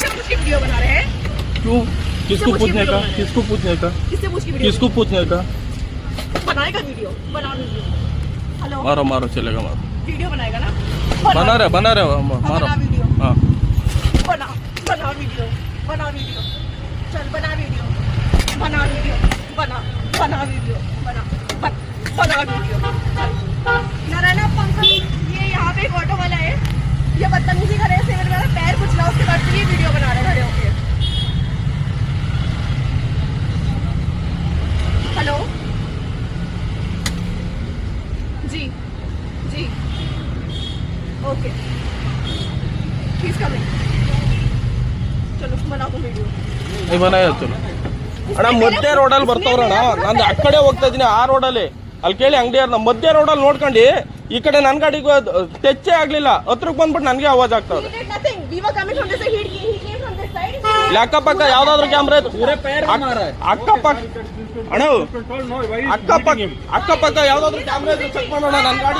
शिक्षक पूछ के वीडियो बना रहे हैं? क्यों? किसको पूछने का किसको पूछने का? किससे पूछ के किसको पूछने का? बनाएगा वीडियो बना वीडियो। हेलो? मारो मारो चलेगा मारो। वीडियो बनाएगा ना? बना रहे बना रहे मारो। हाँ। बना बना वीडियो बना वीडियो। चल बना वीडियो। बना वीडियो बना बना वीडियो बना बना वीडियो। जी जी ओके प्लीज कमिंग चलो बना दो वीडियो ನೀವು ಮನೆ ಚಲೋ ಅಣ್ಣ ಮಧ್ಯ ರೋಡಲ್ಲಿ ಬರ್ತಾವ್ರಣ್ಣ ನಾನು ಆ ಕಡೆ ಹೋಗ್ತಾ ಇದೀನಿ ಆ ರೋಡಲ್ಲಿ ಅಲ್ಲಿ ಕೇಳಿ ಅಂಗಡಿಯವ್ರನ್ನ ಮಧ್ಯ ರೋಡಲ್ಲಿ ನೋಡ್ಕೊಂಡು ಈ ಕಡೆ ನನ್ನ ಗಾಡಿಗೆ ಟೆಚ್ಚೇ ಆಗ್ಲಿಲ್ಲ ಹತ್ರಕ್ಕೆ ಬಂದ್ಬಿಟ್ಟು ನನಗೆ ಆವಾಜ್ ಆಗ್ತಾವ್ರೆ He did nothing. We were coming from this side. He, he came from this side. ಇಲ್ಲಿ ಅಕ್ಕಪಕ್ಕ ಯಾವ್ದಾದ್ರು ಕ್ಯಾಮ್ರಾ ಅಕ್ಕಪಕ್ಕ ಅಣ್ಣ ಅಕ್ಕಪಕ್ಕ ಅಕ್ಕಪಕ್ಕ ಯಾವ್ದಾದ್ರು ಕ್ಯಾಮ್ರಾ ಇದ್ರೆ ಚೆಕ್ ಮಾಡೋಣ ನನ್ನ ಗಾಡಿ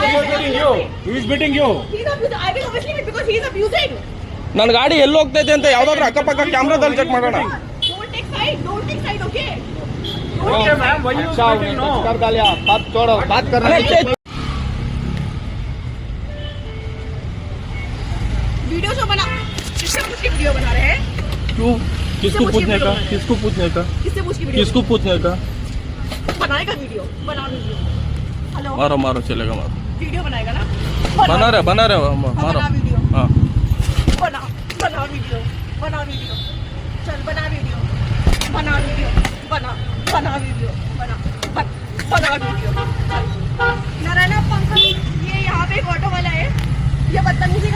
Who is beating you? He's abusing. I will obviously be because he's abusing. ನನ್ನ ಗಾಡಿ ಎಲ್ಲಿ ಹೋಗ್ತೈತೆ ಅಂತ ಯಾವ್ದಾದ್ರು ಅಕ್ಕಪಕ್ಕ ಕ್ಯಾಮ್ರಾದಲ್ಲಿ ಚೆಕ್ ಮಾಡೋಣ Don't take side. Don't take side. Okay. Okay, ma'am. Why you beating? No. कर डालिया बात छोड़ो बात करना अरे चे- वीडियो जो बना शिक्षक पूछ के वीडियो बना रहे हैं क्यों? किसको पूछने का? किसको पूछने का? किससे पूछ के किसको पूछने का? बनाएगा वीडियो बना वीडियो। हेलो? मारो मारो चलेगा मारो। वीडियो बनाएगा ना? बना रहे बना रहे मारो। बना वीडियो। हाँ। बना बना वीडियो बना वीडियो। चल बना वीडियो। बना वीडियो बना बना वीडियो बना बन, बना वीडियो। नारायण पंकज ये यहाँ पे एक ऑटो वाला है। ये बदतमीजी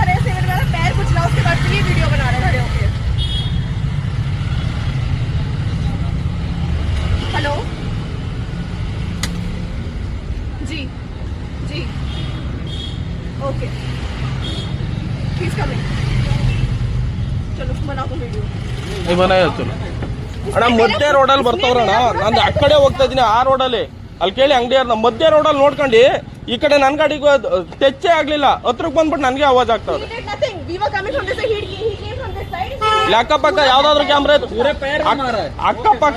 ವಿಡಿಯೋ ಚಲೋ. ಅಣ್ಣ ಮಧ್ಯ ರೋಡಲ್ಲಿ ಬರ್ತವ್ರಣ್ಣ ನಾನು ಆ ಕಡೆ ಹೋಗ್ತಾ ಇದ್ದೀನಿ ಆ ರೋಡಲ್ಲಿ ಅಲ್ಲಿ. ಕೇಳಿ ಅಂಗಡಿಯವ್ರನ್ನ ಮಧ್ಯ ರೋಡಲ್ಲಿ ನೋಡ್ಕೊಂಡು ಈ ಕಡೆ ನನ್ನ ಗಾಡಿಗೆ ಟೆಚ್ಚೇ ಆಗಲಿಲ್ಲ. ಹತ್ರಕ್ಕೆ ಬಂದ್ಬಿಟ್ಟು ನನಗೆ ಅವಾಜ್ ಆಗ್ತಾವ್ರೆ. ಇಲ್ಲಿ ಅಕ್ಕಪಕ್ಕ ಯಾವ್ದಾದ್ರು ಕ್ಯಾಮ್ರಾ ಅಕ್ಕಪಕ್ಕ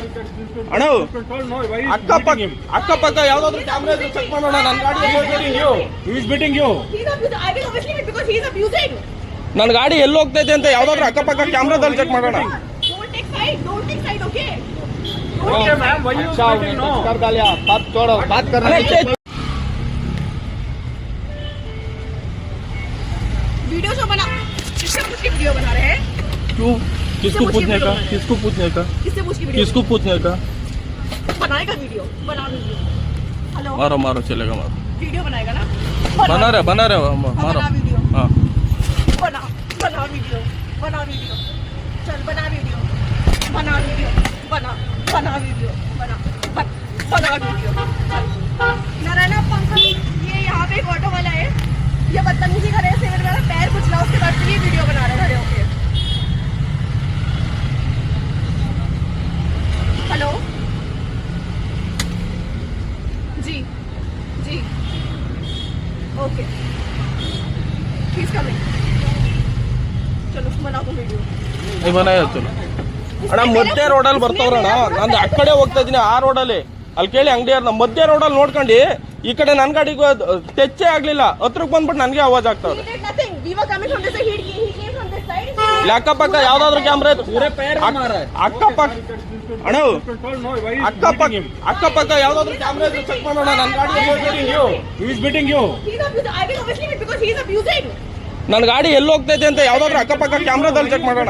ಅಣ್ಣ ಅಕ್ಕಪಕ್ಕ ಅಕ್ಕಪಕ್ಕ ಯಾವ್ದಾದ್ರು ಕ್ಯಾಮ್ರಾ ಚೆಕ್ ಮಾಡೋಣ. ನನ್ನ ಗಾಡಿ is betting you you? He's abusing. I will obviously be because he's abusing. ನನ್ನ ಗಾಡಿ ಎಲ್ಲಿ ಹೋಗ್ತೈತೆ ಅಂತ ಯಾವ್ದಾದ್ರು ಅಕ್ಕಪಕ್ಕ ಕ್ಯಾಮ್ರಾದಲ್ಲಿ ಚೆಕ್ ಮಾಡೋಣ Don't take side. Don't take side. Okay. Okay, ma'am. Why you अच्छा beating? No. कर डालिया बात छोड़ो बात करना अरे चे- वीडियो जो बना शिक्षक पूछ के वीडियो बना रहे हैं क्यों किसको पूछने का किसको पूछने का किससे पूछ के वीडियो किसको पूछने का बनाएगा वीडियो बना वीडियो हेलो मारो मारो चलेगा मारो वीडियो बनाएगा ना बना रहे बना रहे म- मारो नारायण पंकज ये यहाँ पे एक ऑटो वाला है ये बदतमीजी कर रहे हैं सेवन मेरा पैर कुचला उसके बाद फिर ये वीडियो बना रहे हैं खड़े होके हेलो जी जी ओके प्लीज कमिंग चलो बना दो वीडियो ನೀವು ಮನೆ ಚಲೋ ಅಣ್ಣ ಮಧ್ಯ ರೋಡಲ್ಲಿ ಬರ್ತಾವ್ರಣ್ಣ ನಾನು ಆ ಕಡೆ ಹೋಗ್ತಾ ಇದೀನಿ ಆ ರೋಡಲ್ಲಿ ಅಲ್ಲಿ ಕೇಳಿ ಅಂಗಡಿಯವ್ರನ್ನ ಮಧ್ಯ ರೋಡಲ್ಲಿ ನೋಡ್ಕೊಂಡು ಈ ಕಡೆ ನನ್ನ ಗಾಡಿಗೆ ಟೆಚ್ಚೇ ಆಗ್ಲಿಲ್ಲ. ಹತ್ರಕ್ಕೆ ಬಂದ್ಬಿಟ್ಟು ನನಗೆ ಆವಾಜ್ ಆಗ್ತಾವ್ರೆ. ಇಲ್ಲಿ ಅಕ್ಕಪಕ್ಕ ಯಾವ್ದಾದ್ರು ಕ್ಯಾಮ್ರಾ ಅಕ್ಕಪಕ್ಕ ಅಣ್ಣ. ಅಕ್ಕಪಕ್ಕ? ಅಕ್ಕಪಕ್ಕ ಯಾವ್ದಾದ್ರು ಕ್ಯಾಮ್ರಾ ಇದ್ರೆ ಚೆಕ್ ಮಾಡೋಣ. ನನ್ನ ಗಾಡಿ. ನನ್ನ ಗಾಡಿ ಎಲ್ಲಿ ಹೋಗ್ತೈತೆ ಅಂತ ಯಾವ್ದಾದ್ರು ಅಕ್ಕಪಕ್ಕ ಕ್ಯಾಮ್ರಾದಲ್ಲಿ ಚೆಕ್ ಮಾಡೋಣ.